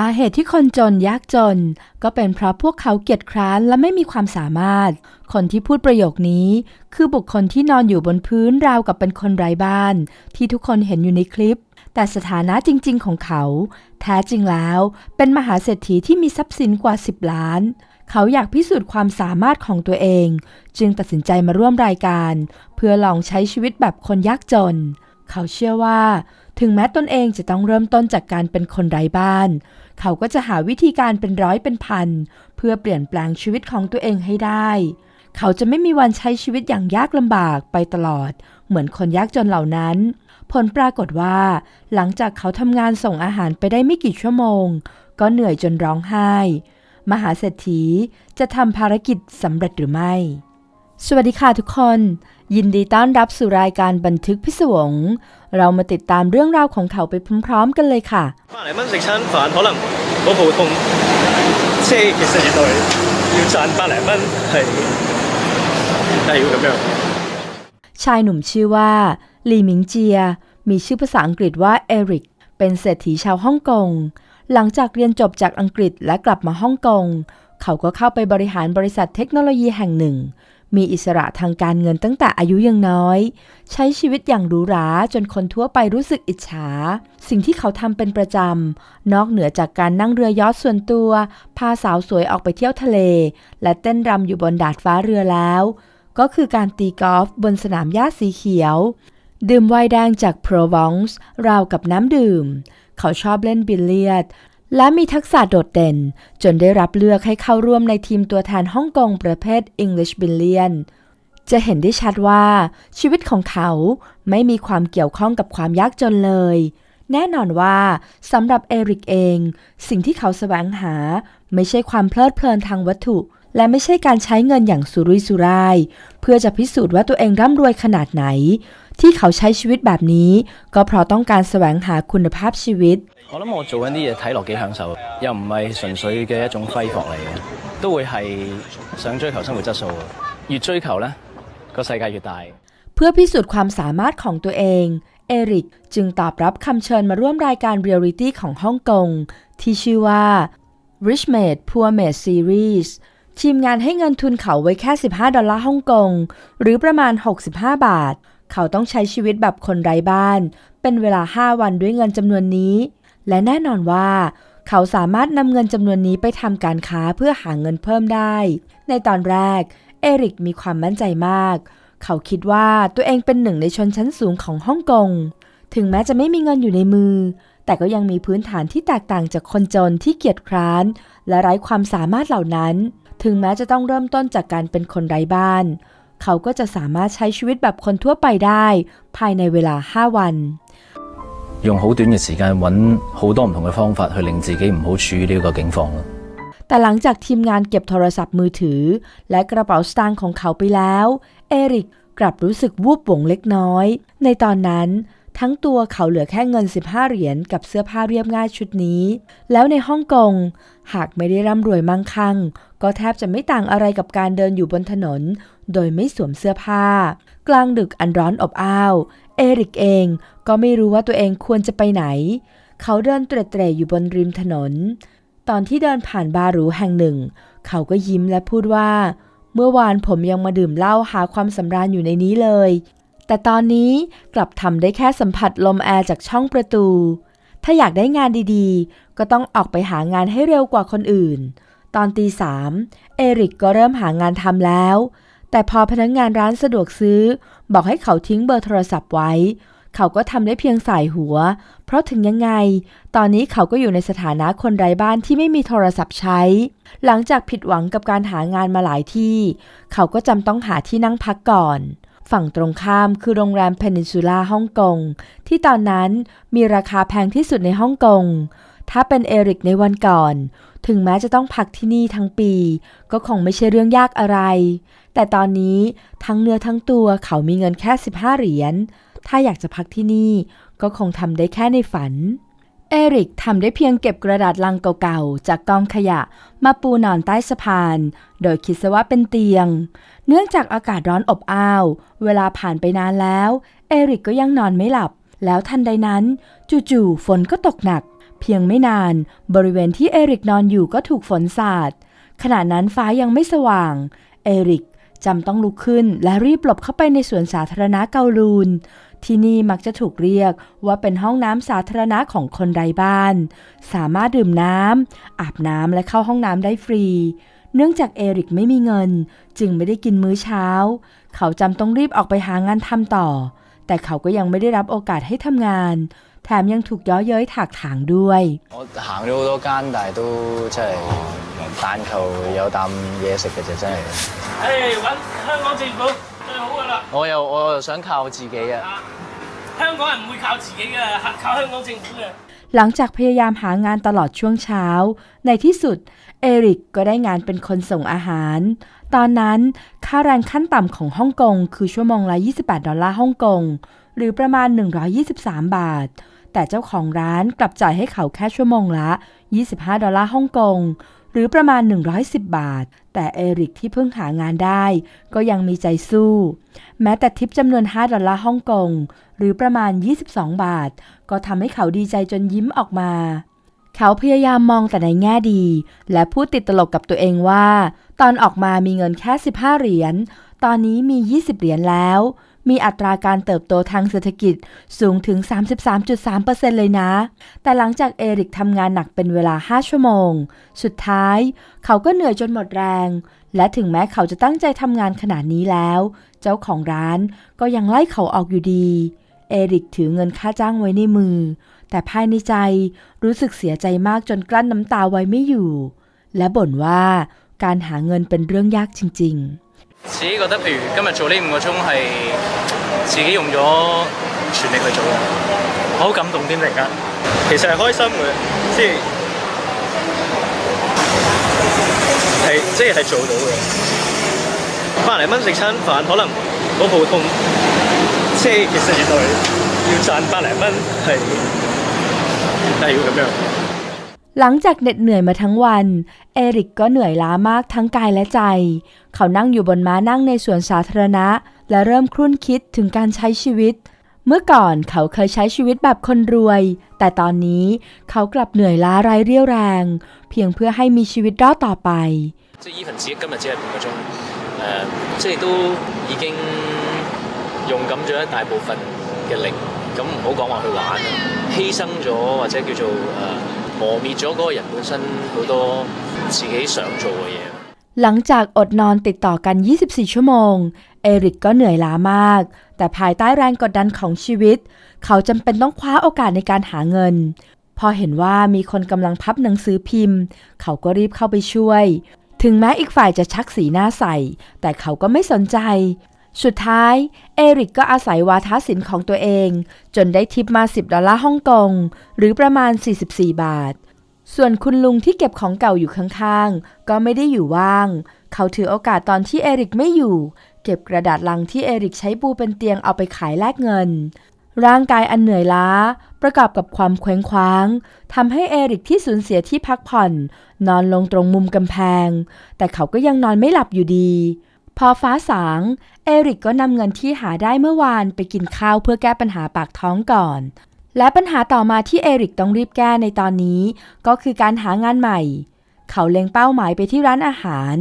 สาเหตุที่คนจนยากจน ก็เป็นเพราะพวกเขาเกียจคร้านและไม่มีความสามารถ คนที่พูดประโยคนี้ คือบุคคลที่นอนอยู่บนพื้นราวกับเป็นคนไร้บ้าน ที่ทุกคนเห็นอยู่ในคลิป แต่สถานะจริง ๆ ของเขา แท้จริงแล้ว เป็นมหาเศรษฐีที่มีทรัพย์สินกว่า 10 ล้าน เขาอยากพิสูจน์ความสามารถของตัวเอง จึงตัดสินใจมาร่วมรายการ เพื่อลองใช้ชีวิตแบบคนยากจน เขาเชื่อว่า ถึงแม้ตนเองจะต้องเริ่มต้นจากการเป็นคนไร้บ้าน เขาก็จะหาวิธีการเป็นร้อยเป็นพัน เพื่อเปลี่ยนแปลงชีวิตของตัวเองให้ได้ เขาจะไม่มีวันใช้ชีวิตอย่างยากลำบากไปตลอด เหมือนคนยากจนเหล่านั้น ผลปรากฏว่า หลังจากเขาทำงานส่งอาหารไปได้ไม่กี่ชั่วโมง ก็เหนื่อยจนร้องไห้ มหาเศรษฐีจะทำภารกิจสำเร็จหรือไม่ สวัสดีค่ะทุกคน ยินดีต้อนรับสู่รายการบันทึกพิศวง เรามาติดตามเรื่องราวของเขาไปพร้อมๆกันเลยค่ะหลายมันสิฉันฝันเพราะหลังควบคุมเช็คเสร็จโดยจะจันท์แปะหลายวินให้ได้ยังไงชายหนุ่มชื่อว่าลีหมิงเจีย มีชื่อภาษาอังกฤษว่าเอริก เป็นเศรษฐีชาวฮ่องกง หลังจากเรียนจบจากอังกฤษและกลับมาฮ่องกง เขาก็เข้าไปบริหารบริษัทเทคโนโลยีแห่งหนึ่ง มีอิสระทางการเงินตั้งแต่อายุยังน้อย ใช้ชีวิตอย่างหรูหราจนคนทั่วไปรู้สึกอิจฉา สิ่งที่เขาทำเป็นประจำ นอกเหนือจากการนั่งเรือยอชต์ส่วนตัว พาสาวสวยออกไปเที่ยวทะเล และเต้นรำอยู่บนดาดฟ้าเรือแล้ว ก็คือการตีกอล์ฟบนสนามหญ้าสีเขียว ดื่มไวน์แดงจากโปรวองส์ราวกับน้ำดื่ม เขาชอบเล่นบิลเลียด และมีทักษะโดดเด่น จนได้รับเลือกให้เข้าร่วมในทีมตัวแทนฮ่องกงประเภท English Billion จะเห็นได้ชัดว่าชีวิตของเขาไม่มีความเกี่ยวข้องกับความยากจนเลย แน่นอนว่าสำหรับเอริกเอง สิ่งที่เขาแสวงหา ไม่ใช่ความเพลิดเพลินทางวัตถุ และไม่ใช่การใช้เงินอย่างสุรุ่ยสุร่าย เพื่อจะพิสูจน์ว่าตัวเองร่ำรวยขนาดไหน ที่เขาใช้ชีวิตแบบนี้ ก็เพราะต้องการแสวงหาคุณภาพชีวิต 我谂我做紧啲嘢睇落几享受，又唔系纯粹嘅一种挥霍嚟嘅，都会系想追求生活质素嘅。越追求呢个世界越大。 เพื่อพิสูจน์ความสามารถของตัวเอง เอริกจึงตอบรับคำเชิญมาร่วมรายการเรียลลิตี้ของฮ่องกง ที่ชื่อว่า Rich Made Poor Made Series ทีมงานให้เงินทุนเขาไว้แค่ 15 ดอลลาร์ฮ่องกง หรือประมาณ 65 บาท เขาต้องใช้ชีวิตแบบคนไร้บ้าน เป็นเวลา 5 วันด้วยเงินจำนวนนี้ และแน่นอนว่า เขาสามารถนำเงินจำนวนนี้ไปทำการค้าเพื่อหาเงินเพิ่มได้ ในตอนแรก เอริกมีความมั่นใจมาก เขาคิดว่าตัวเองเป็นหนึ่งในชนชั้นสูงของฮ่องกง ถึงแม้จะไม่มีเงินอยู่ในมือ แต่ก็ยังมีพื้นฐานที่แตกต่างจากคนจนที่เกียจคร้าน และไร้ความสามารถเหล่านั้น ถึงแม้จะต้องเริ่มต้นจากการเป็นคนไร้บ้าน เขาก็จะสามารถใช้ชีวิตแบบคนทั่วไปได้ ภายในเวลา 5 วัน 用好短嘅时间揾好多唔同嘅方法去令自己唔好处于呢个境况咯。 แต่หลังจากทีมงานเก็บโทรศัพท์มือถือ และกระเป๋าสตางค์ของเขาไปแล้ว เอริกกลับรู้สึกวูบหวงเล็กน้อย ในตอนนั้น ทั้งตัวเขาเหลือแค่เงิน 15 เหรียญกับเสื้อผ้าเรียบง่ายชุดนี้ แล้วในฮ่องกง หากไม่ได้ร่ำรวยมั่งคั่ง ก็แทบจะไม่ต่างอะไรกับการเดินอยู่บนถนน โดยไม่สวมเสื้อผ้า กลางดึกอันร้อนอบอ้าว เอริกเองก็ไม่รู้ว่าตัวเองควรจะไปไหน เขาเดินเตร่ๆอยู่บนริมถนน ตอนที่เดินผ่านบาร์หรูแห่งหนึ่ง เขาก็ยิ้มและพูดว่า เมื่อวานผมยังมาดื่มเหล้าหาความสำราญอยู่ในนี้เลย แต่ตอนนี้กลับทำได้แค่สัมผัสลมแอร์จากช่องประตู ถ้าอยากได้งานดีๆ ก็ต้องออกไปหางานให้เร็วกว่าคนอื่น ตอนตีสามเอริกก็เริ่มหางานทำแล้ว แต่พอพนักงานร้านสะดวกซื้อ บอกให้เขาทิ้งเบอร์โทรศัพท์ไว้ เขาก็ทำได้เพียงสายหัว เพราะถึงยังไง ตอนนี้เขาก็อยู่ในสถานะคนไร้บ้านที่ไม่มีโทรศัพท์ใช้ หลังจากผิดหวังกับการหางานมาหลายที่ เขาก็จำต้องหาที่นั่งพักก่อน ฝั่งตรงข้ามคือโรงแรมเพนินซูล่าฮ่องกง ที่ตอนนั้นมีราคาแพงที่สุดในฮ่องกง ถ้าเป็นเอริกในวันก่อน ถึงแม้จะต้องพักที่นี่ทั้งปี ก็คงไม่ใช่เรื่องยากอะไร แต่ตอนนี้ทั้งเนื้อทั้งตัวเขามีเงินแค่ 15 เหรียญ ถ้าอยากจะพักที่นี่ก็คงทำได้แค่ในฝันเอริกทำได้เพียงเก็บกระดาษลังเก่าๆ จากกองขยะมาปูนอนใต้สะพาน โดยคิดซะว่าเป็นเตียง เนื่องจากอากาศร้อนอบอ้าว เวลาผ่านไปนานแล้ว เอริกก็ยังนอนไม่หลับ แล้วทันใดนั้น จู่ๆฝนก็ตกหนัก เพียงไม่นาน บริเวณที่เอริกนอนอยู่ก็ถูกฝนสาดขณะนั้นฟ้ายังไม่สว่าง เอริกจำต้องลุกขึ้นและรีบหลบเข้าไปในสวนสาธารณะเกาลูน ที่นี่มักจะถูกเรียกว่าเป็นห้องน้ำสาธารณะของคนไร้บ้าน สามารถดื่มน้ำอาบน้ำและเข้าห้องน้ำได้ฟรี เนื่องจากเอริกไม่มีเงิน จึงไม่ได้กินมื้อเช้า เขาจำต้องรีบออกไปหางานทำต่อ แต่เขาก็ยังไม่ได้รับโอกาสให้ทำงาน แถมยังถูกเย้อเย้ยถากถางด้วย 我行咗好多间，但系都真系但求有啖嘢食嘅啫，真系。诶揾香港政府最好噶啦，我又我又想靠自己啊！香港人唔会靠自己嘅，靠香港政府嘅。 หลังจากพยายามหางานตลอดช่วงเช้า ในที่สุด เอริกก็ได้งานเป็นคนส่งอาหาร ตอนนั้นค่าแรงขั้นต่ำของฮ่องกงคือชั่วโมงละ 28 ดอลลาร์ฮ่องกง หรือประมาณ 123 บาท แต่เจ้าของร้านกลับจ่ายให้เขาแค่ชั่วโมงละ 25 ดอลลาร์ฮ่องกง หรือประมาณ 110 บาท แต่เอริกที่เพิ่งหางานได้ ก็ยังมีใจสู้ แม้แต่ทิปจำนวน 5 ดอลลาร์ฮ่องกง หรือประมาณ 22 บาท ก็ทำให้เขาดีใจจนยิ้มออกมา เขาพยายามมองแต่ในแง่ดี และพูดติดตลกกับตัวเองว่า ตอนออกมามีเงินแค่ 15 เหรียญ ตอนนี้มี 20 เหรียญแล้ว มีอัตราการเติบโตทางเศรษฐกิจสูงถึง 33.3%เลยนะ แต่หลังจากเอริกทำงานหนักเป็นเวลา 5 ชั่วโมง สุดท้าย เขาก็เหนื่อยจนหมดแรง และถึงแม้เขาจะตั้งใจทำงานขนาดนี้แล้ว เจ้าของร้านก็ยังไล่เขาออกอยู่ดี เอริกถือเงินค่าจ้างไว้ในมือ แต่ภายในใจรู้สึกเสียใจมากจนกลั้นน้ำตาไว้ไม่อยู่ และบ่นว่าการหาเงินเป็นเรื่องยากจริง 自己觉得，譬如今日做呢五个钟系自己用咗全力去做嘅，好感动添，突然间，其实系开心嘅，即系系即系系做到嘅。百零蚊食餐饭，可能好普通，即系其实原来要赚百零蚊系 系要咁样。 ๆ หลังจากเหน็ดเหนื่อยมาทั้งวัน เอริกก็เหนื่อยล้ามากทั้งกายและใจ เขานั่งอยู่บนม้านั่งในสวนสาธารณะ และเริ่มครุ่นคิดถึงการใช้ชีวิต เมื่อก่อนเขาเคยใช้ชีวิตแบบคนรวย แต่ตอนนี้เขากลับเหนื่อยล้าไร้เรี่ยวแรง เพียงเพื่อให้มีชีวิตรอดต่อไป 即系 even 自己今日只系五个钟，诶、即系都已经用紧咗一大部分嘅力， 咁唔好讲话去玩啦，牺牲咗或者叫做诶、磨灭咗嗰个人本身好多自己想做嘅嘢。 หลังจากอดนอนติดต่อกัน 24 ชั่วโมง เอริกก็เหนื่อยล้ามาก แต่ภายใต้แรงกดดันของชีวิต เขาจำเป็นต้องคว้าโอกาสในการหาเงิน พอเห็นว่ามีคนกำลังพับหนังสือพิมพ์ เขาก็รีบเข้าไปช่วย ถึงแม้อีกฝ่ายจะชักสีหน้าใส่ แต่เขาก็ไม่สนใจ สุดท้าย เอริกก็อาศัยวาทศิลป์ของตัวเอง จนได้ทิปมา 10 ดอลลาร์ฮ่องกง หรือประมาณ 44 บาท ส่วนคุณลุงที่เก็บของเก่าอยู่ข้างๆ ก็ไม่ได้อยู่ว่าง เขาถือโอกาสตอนที่เอริกไม่อยู่ เก็บกระดาษลังที่เอริกใช้ปูเป็นเตียงเอาไปขายแลกเงิน ร่างกายอันเหนื่อยล้า ประกอบกับความเคว้งคว้างทำให้เอริกที่สูญเสียที่พักผ่อน นอนลงตรงมุมกำแพง แต่เขาก็ยังนอนไม่หลับอยู่ดี พอฟ้าสาง เอริกก็นำเงินที่หาได้เมื่อวานไปกินข้าวเพื่อแก้ปัญหาปากท้องก่อน และปัญหาต่อมาที่เอริกต้องรีบแก้ในตอนนี้ ก็คือการหางานใหม่ เขาเล็งเป้าหมายไปที่ร้านอาหาร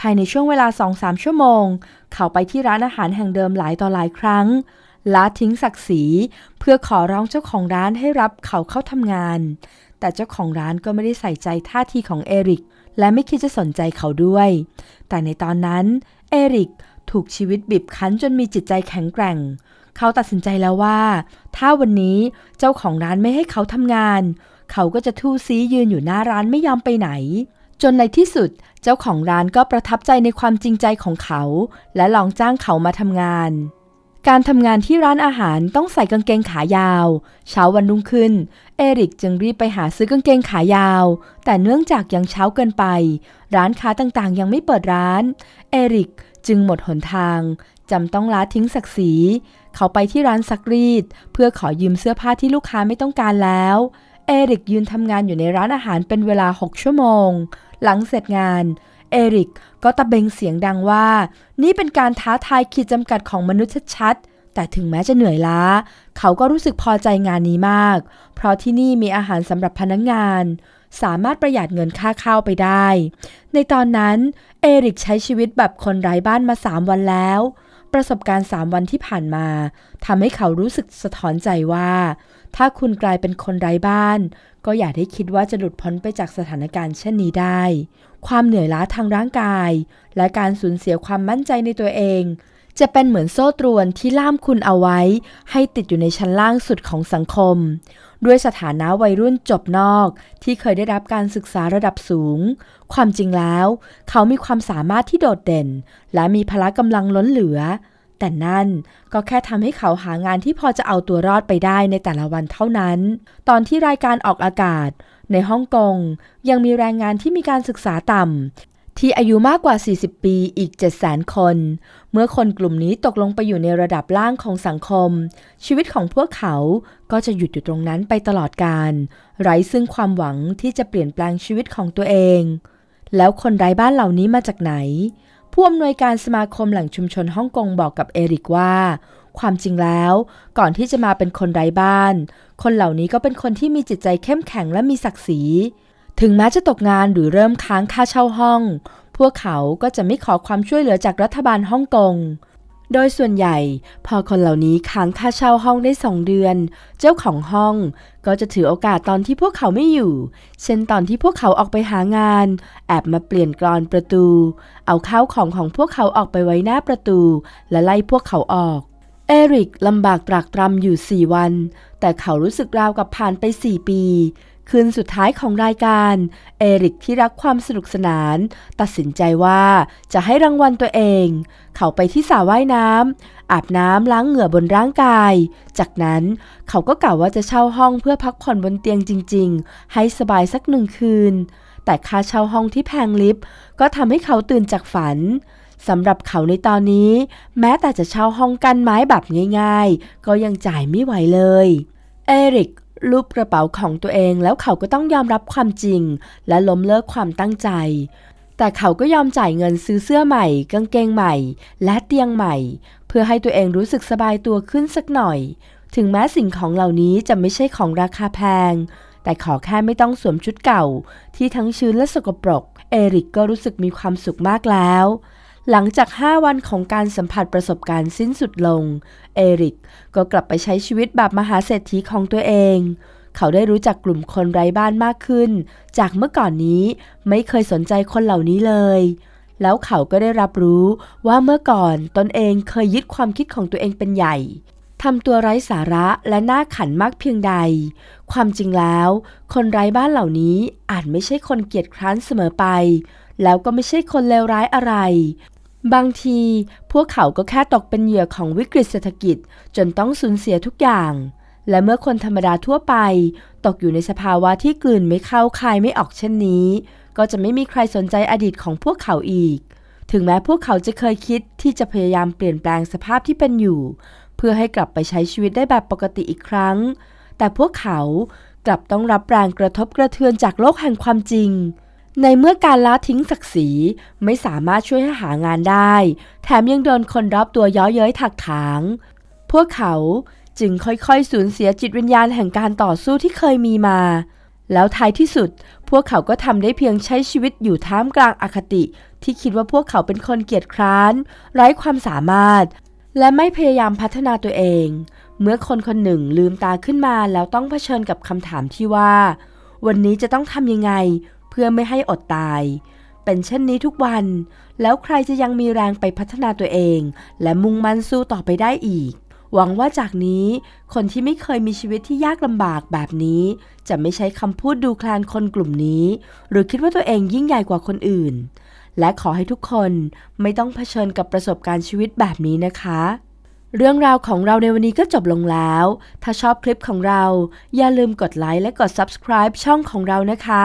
ภายในช่วงเวลา 2-3 ชั่วโมง เขาไปที่ร้านอาหารแห่งเดิมหลายต่อหลายครั้งละทิ้งศักดิ์ศรีเพื่อขอร้องเจ้าของร้านให้รับเขาเข้าทำงาน แต่เจ้าของร้านก็ไม่ได้ใส่ใจท่าทีของเอริกและไม่คิดจะสนใจเขาด้วย แต่ในตอนนั้น เอริกถูกชีวิตบีบคั้นจนมีจิตใจแข็งแกร่ง เขาตัดสินใจแล้วว่า ถ้าวันนี้เจ้าของร้านไม่ให้เขาทำงาน เขาก็จะทู่ซียืนอยู่หน้าร้านไม่ยอมไปไหน จนในที่สุดเจ้าของร้านก็ประทับใจในความจริงใจของเขา และลองจ้างเขามาทำงาน การทำงานที่ร้านอาหารต้องใส่กางเกงขายาว เช้าวันรุ่งขึ้น เอริกจึงรีบไปหาซื้อกางเกงขายาว แต่เนื่องจากยังเช้าเกินไป ร้านค้าต่างๆ ยังไม่เปิดร้าน เอริกจึงหมดหนทางจำต้องละทิ้งศักดิ์ศรี เขาไปที่ร้านซักรีด เพื่อขอยืมเสื้อผ้าที่ลูกค้าไม่ต้องการแล้ว เอริกยืนทำงานอยู่ในร้านอาหารเป็นเวลา 6 ชั่วโมง หลังเสร็จงานเเอริกก็ตะเบงเสียงดังว่า นี่เป็นการท้าทายขีดจำกัดของมนุษย์ชัดๆ แต่ถึงแม้จะเหนื่อยล้า เขาก็รู้สึกพอใจงานนี้มาก เพราะที่นี่มีอาหารสำหรับพนักงงาน สามารถประหยัดเงินค่าข้าวไปได้ ในตอนนั้นเอริกใช้ชีวิตแบบคนไร้บ้านมา 3 วันแล้ว ประสบการณ์ 3 วันที่ผ่านมาทำให้เขารู้สึกสะท้อนใจว่า ถ้าคุณกลายเป็นคนไร้บ้าน ก็อย่าได้คิดว่าจะหลุดพ้นไปจากสถานการณ์เช่นนี้ได้ ความเหนื่อยล้าทางร่างกาย และการสูญเสียความมั่นใจในตัวเอง จะเป็นเหมือนโซ่ตรวนที่ล่ามคุณเอาไว้ ให้ติดอยู่ในชั้นล่างสุดของสังคม ด้วยสถานะวัยรุ่นจบนอก ที่เคยได้รับการศึกษาระดับสูง ความจริงแล้ว เขามีความสามารถที่โดดเด่น และมีพละกำลังล้นเหลือ แต่นั่นก็แค่ทำให้เขาหางานที่พอจะเอาตัวรอดไปได้ในแต่ละวันเท่านั้น ตอนที่รายการออกอากาศ ในฮ่องกงยังมีแรงงานที่มีการศึกษาต่ำที่อายุมากกว่า 40 ปีอีก 700,000คน เมื่อคนกลุ่มนี้ตกลงไปอยู่ในระดับล่างของสังคม ชีวิตของพวกเขาก็จะหยุดอยู่ตรงนั้นไปตลอดกาลไร้ซึ่งความหวังที่จะเปลี่ยนแปลงชีวิตของตัวเอง แล้วคนไร้บ้านเหล่านี้มาจากไหน ผู้อำนวยการสมาคมแหล่งชุมชนฮ่องกงบอกกับเอริกว่า ความจริงแล้ว ก่อนที่จะมาเป็นคนไร้บ้าน คนเหล่านี้ก็เป็นคนที่มีจิตใจเข้มแข็งและมีศักดิ์ศรี ถึงแม้จะตกงานหรือเริ่มค้างค่าเช่าห้อง พวกเขาก็จะไม่ขอความช่วยเหลือจากรัฐบาลฮ่องกง โดยส่วนใหญ่ พอคนเหล่านี้ค้างค่าเช่าห้องได้สองเดือน เจ้าของห้องก็จะถือโอกาสตอนที่พวกเขาไม่อยู่ เช่นตอนที่พวกเขาออกไปหางาน แอบมาเปลี่ยนกรอนประตู เอาข้าวของของพวกเขาออกไปไว้หน้าประตู และไล่พวกเขาออก เอริกลำบากตรากตรำอยู่4วัน แต่เขารู้สึกราวกับผ่านไป4ปี คืนสุดท้ายของรายการ เอริกที่รักความสนุกสนาน ตัดสินใจว่าจะให้รางวัลตัวเอง เขาไปที่สระว่ายน้ำอาบน้ำล้างเหงื่อบนร่างกาย จากนั้นเขาก็กล่าวว่าจะเช่าห้องเพื่อพักผ่อนบนเตียงจริง ๆ ให้สบายสักหนึ่งคืน แต่ค่าเช่าห้องที่แพงลิฟต์ก็ทำให้เขาตื่นจากฝันสำหรับเขาในตอนนี้ แม้แต่จะเช่าห้องกันไม้แบบง่าย ๆ ก็ยังจ่ายไม่ไหวเลย เอริก ลูบกระเป๋าของตัวเองแล้วเขาก็ต้องยอมรับความจริง และล้มเลิกความตั้งใจ แต่เขาก็ยอมจ่ายเงินซื้อเสื้อใหม่ กางเกงใหม่ และเตียงใหม่ เพื่อให้ตัวเองรู้สึกสบายตัวขึ้นสักหน่อย ถึงแม้สิ่งของเหล่านี้จะไม่ใช่ของราคาแพง แต่ขอแค่ไม่ต้องสวมชุดเก่า ที่ทั้งชื้นและสกปรก เอริกก็รู้สึกมีความสุขมากแล้ว หลังจาก 5 วันของการสัมผัสประสบการณ์สิ้นสุดลง เอริกก็กลับไปใช้ชีวิตแบบมหาเศรษฐีของตัวเอง เขาได้รู้จักกลุ่มคนไร้บ้านมากขึ้น จากเมื่อก่อนนี้ไม่เคยสนใจคนเหล่านี้เลย แล้วเขาก็ได้รับรู้ว่าเมื่อก่อนตนเองเคยยึดความคิดของตัวเองเป็นใหญ่ทำตัวไร้สาระและน่าขันมากเพียงใด ความจริงแล้ว คนไร้บ้านเหล่านี้อาจไม่ใช่คนเกียจคร้านเสมอไป แล้วก็ไม่ใช่คนเลวร้ายอะไร บางทีพวกเขาก็แค่ตกเป็นเหยื่อของวิกฤตเศรษฐกิจ จนต้องสูญเสียทุกอย่าง และเมื่อคนธรรมดาทั่วไป ตกอยู่ในสภาวะที่กลืนไม่เข้าคายไม่ออกเช่นนี้ ก็จะไม่มีใครสนใจอดีตของพวกเขาอีก ถึงแม้พวกเขาจะเคยคิดที่จะพยายามเปลี่ยนแปลงสภาพที่เป็นอยู่ เพื่อให้กลับไปใช้ชีวิตได้แบบปกติอีกครั้ง แต่พวกเขากลับต้องรับแรงกระทบกระเทือนจากโลกแห่งความจริง ในเมื่อการละทิ้งศักดิ์ศรีไม่สามารถช่วยให้หางานได้ แถมยังโดนคนรอบตัวย้อเย้ยถักถาง พวกเขาจึงค่อยๆ สูญเสียจิตวิญญาณแห่งการต่อสู้ที่เคยมีมา แล้วท้ายที่สุด พวกเขาก็ทำได้เพียงใช้ชีวิตอยู่ท่ามกลางอคติ ที่คิดว่าพวกเขาเป็นคนเกียจคร้าน ไร้ความสามารถ และไม่พยายามพัฒนาตัวเอง เมื่อคนคนหนึ่งลืมตาขึ้นมาแล้วต้องเผชิญกับคำถามที่ว่า วันนี้จะต้องทำยังไง พื่อไม่ให้อดตาย เป็นเช่นนี้ทุกวัน แล้วใครจะยังมีแรงไปพัฒนาตัวเอง และมุ่งมั่นสู้ต่อไปได้อีก หวังว่าจากนี้คนที่ไม่เคยมีชีวิตที่ยากลำบากแบบนี้ จะไม่ใช้คำพูดดูคลานคนกลุ่มนี้ หรือคิดว่าตัวเองยิ่งใหญ่กว่าคนอื่น และขอให้ทุกคนไม่ต้องเผชิญกับประสบการณ์ชีวิตแบบนี้นะคะเรื่องราวของเราในวันนี้ก็จบลงแล้ว ถ้าชอบคลิปของเรา อย่าลืมกดไลค์และกด subscribe ช่องของเรานะคะ